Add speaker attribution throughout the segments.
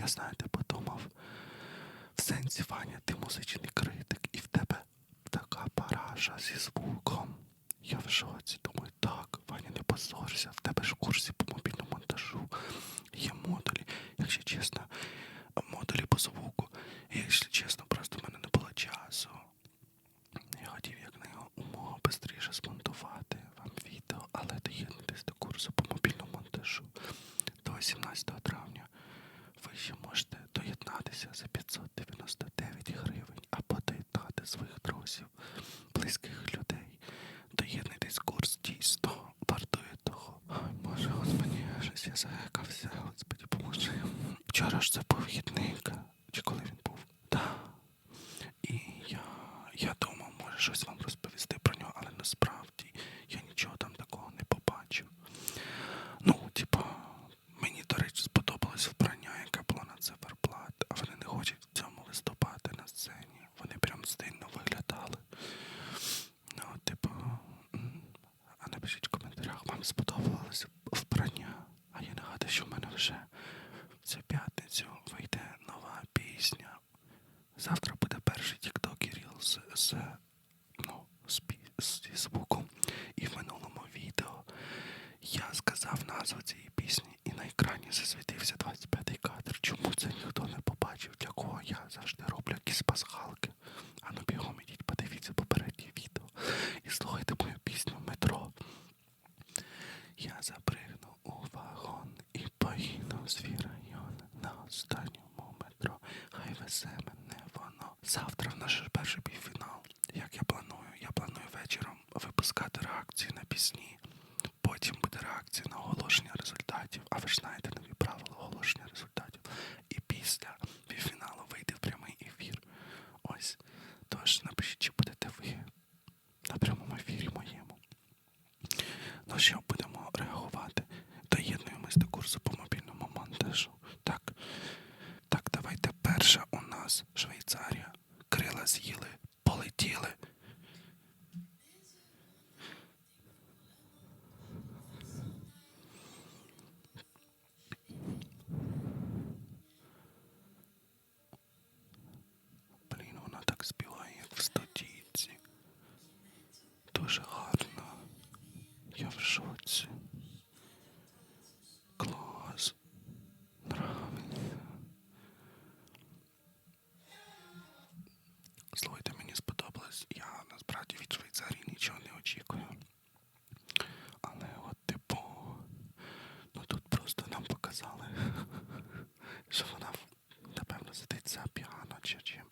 Speaker 1: Я знаю, ти подумав. В сенсі Ваня, ти музичний критик, і в тебе така параша зі звуком. Я в шоці думаю, так, Ваня, не позорся, в тебе ж в курсі по мобільному монтажу. Є щось я загекався, господи, поможи. Вчора ж це був вхідник, чи коли він був? Так. І я, я думав, може щось вам розповісти про нього, але насправді я нічого там такого не побачив. Ну, типа, мені, до речі, сподобалось вбрання, яке було на циферблат, а вони не хочуть в цьому виступати на сцені. Вони прям стильно виглядали. Ну, типу, а напишіть в коментарях, вам сподобалось вбрання. А я нагадую, що в мене вже в цю п'ятницю вийде нова пісня. Завтра буде перший TikTok і Reels з, ну, з, з, зі звуком. І в минулому відео я сказав назву цієї пісні, і на екрані засвітився 25-й кадр. Чому це ніхто не побачив? Для кого я завжди роблю якісь пасхалки? А ну бігом ідіть, подивіться попереднє відео і слухайте мою пісню в метро. Я запригну у вагон і поїду в свій район на останньому метро. Хай везе мене воно. Завтра в наш же перший півфінал. Як я планую, я планую вечором випускати реакції на пісні. Потім буде реакція на оголошення результатів. А ви ж знаєте нові правила оголошення результатів. І після півфіналу вийде в прямий ефір. Ось. Тож напишіть, чи будете ви на прямому ефірі моєму. Ну що будемо реагувати? Доєднуємось до курсу по мобільному монтажу. Так. Так, давайте перша у нас Швейцарія. Крила з'їли, полетіли. Блін, вона так співає, як в студійці. Дуже гарно. Я в шоці. Клас. Нравиться. Слухайте, мені сподобалось. Я насправді від Швейцарії нічого не очікую. Але от типу, ну тут просто нам показали, що вона напевно сидить за піано чи чим.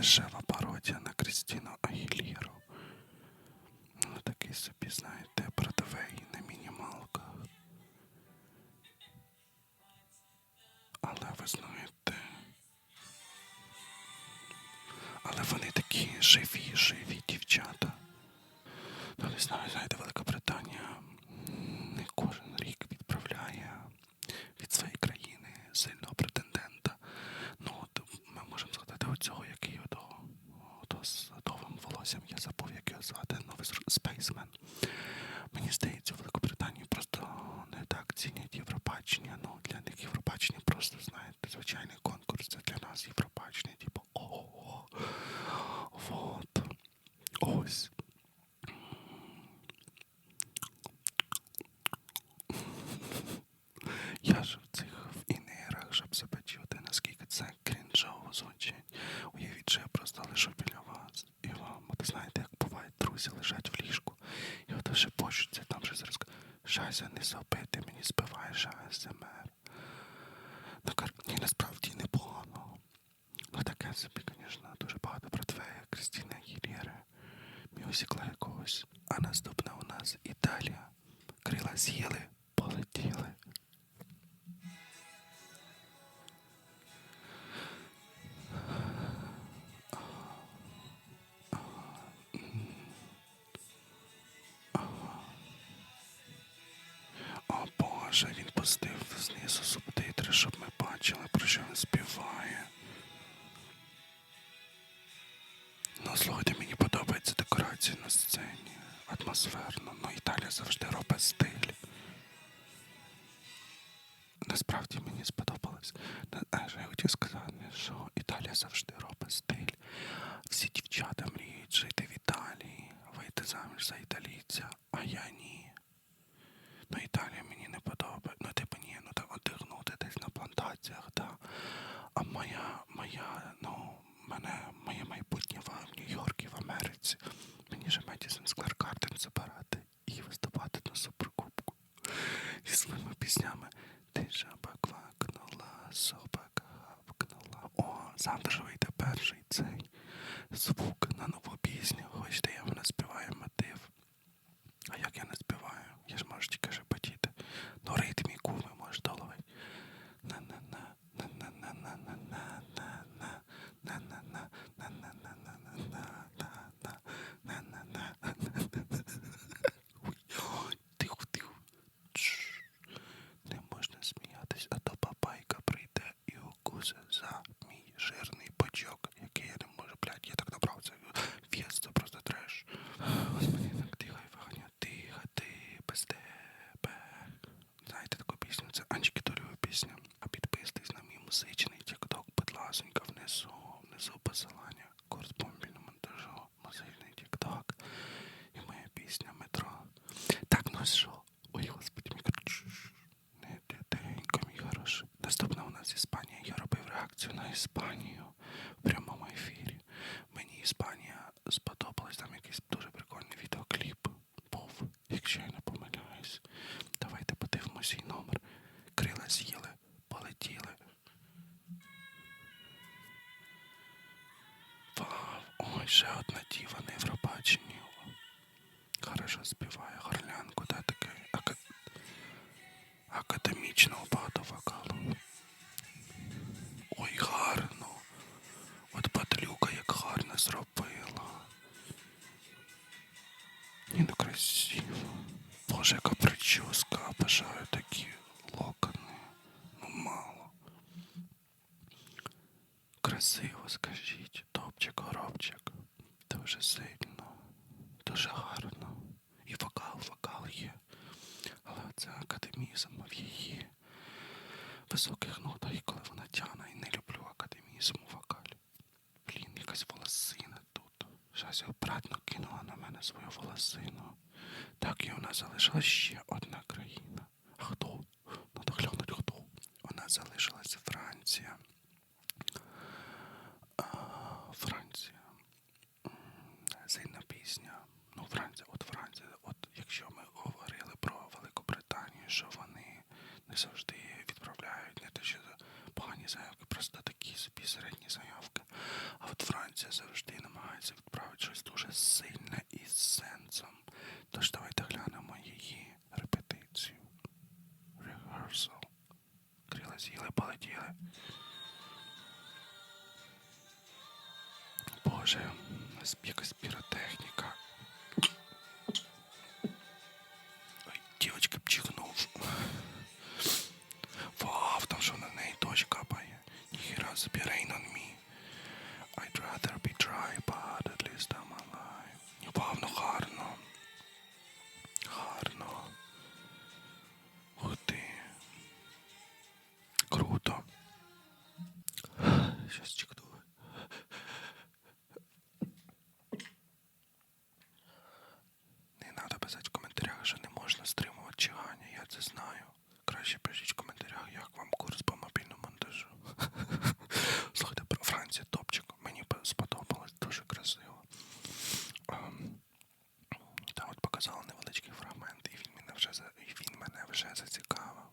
Speaker 1: Така собі Ось. Я ж в цих інерах, щоб себе чути, наскільки це крінжово звучить. Уявіть, що я просто лишу біля вас. І вам, от знаєте, як бувають, друзі лежать в ліжку. І от вже почуться, там щось розказує. Шася не забити, мені збиваєш АСМР. Ем так ну, ні, насправді непогано. Ну таке собі, звісно, дуже багато про твоє Крістіна Гірєре мюзикла якогось. А наступна у нас Італія. Крила з'їли, полетіли. О Боже, він пустив знизу субтитри, щоб ми бачили, про що він співає. Ну, слухайте, мені на сцені. Атмосферно. Ну, Італія завжди робить стиль. Насправді мені сподобалось. Я хотів сказати, що Італія завжди робить стиль. Всі дівчата мріють жити в Італії, вийти заміж за італійця, а я ні. Ну, Італія мені не подобається. Ну, типу, ні, ну так отдихнути десь на плантаціях, да. А моя, моя, ну, мене, моє майбутнє в Нью-Йорку, в Америці. Мені же Медісон Сквер Гарден забирати і виступати на суперкубку. Зі своїми піснями. Ти жаба квакнула, собака гавкнула. О, завтра ж ти, без тебе. Знаєте таку пісню? Це Анчики Толєва пісня. А підписуйтесь на мій музичний тікток, будь ласенька, внизу, внизу посилання. Курс по мобільному монтажу, музичний тікток. І моя пісня метро. Так, ну що? Ой, господи, мій кр- не тихенько, мій хороший. Наступна у нас Іспанія. Я робив реакцію на Іспанію в прямому ефірі. Мені Іспанія сподобалась, там якийсь дуже прикольний відеокліп був, якщо я не помиляюсь. Давайте подивимося її номер. Крила з'їли, полетіли. Вау, ой, ще одна діва на Євробаченні. Хорошо співає горлянку, да, такий ака... академічного багато волосину. Так і у нас залишилась ще одна країна. А хто? Надо глянути хто. У нас залишилась Франція. А, Франція. Сильна пісня. Ну, Франція, от Франція, от якщо ми говорили про Великобританію, що вони не завжди відправляють не те, що погані заявки, просто такі собі середні заявки. А от Франція завжди намагається відправити щось дуже сильне це знаю. Краще пишіть в коментарях, як вам курс по мобільному монтажу. Слухайте, про Франція топчик. Мені сподобалось дуже красиво. Ем, Там от показали невеличкий фрагмент, і він мене вже, він мене вже зацікавив.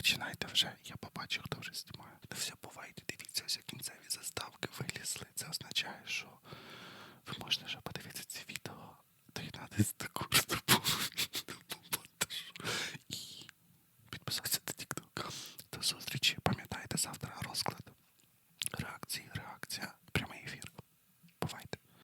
Speaker 1: Починайте вже, я побачу, хто вже знімає. Та все буває, дивіться, ось кінцеві заставки вилізли. Це означає, що ви можете вже подивитися це відео, доєднатися до курсу.